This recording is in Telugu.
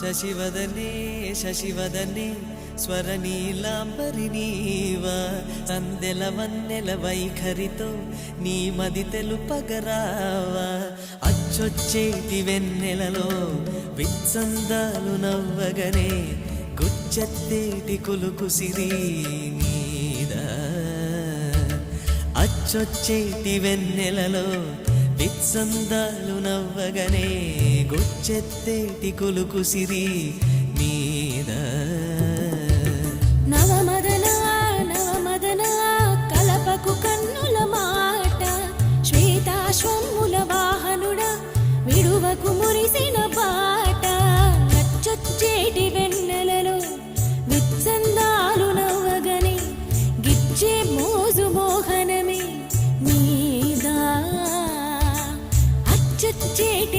శశివదనే శశివదనే స్వరనీలాంబరి నీవా సందెల వన్నెల వైఖరితో నీ మది తెలుపగరావా అచ్చొచ్చేటి వెన్నెలలో విత్సందాలు నవ్వగనే గుచ్చెత్తేటి కులుకు సిరి నీదా అచ్చొచ్చేటి వెన్నెలలో విత్సందాలు నవ్వగనే చెత్తేటి కొలుకు సిరి మీద? నవమదన కలపకు కన్నుల మాట శ్వేతాశ్వముల విడువకు మురిసిన పాట నచ్చొచ్చేటి వెన్నెలలో విత్సందాలు నవ్వగని గిచ్చే మోజు మోహనమే నీదా? అచ్చొచ్చేటి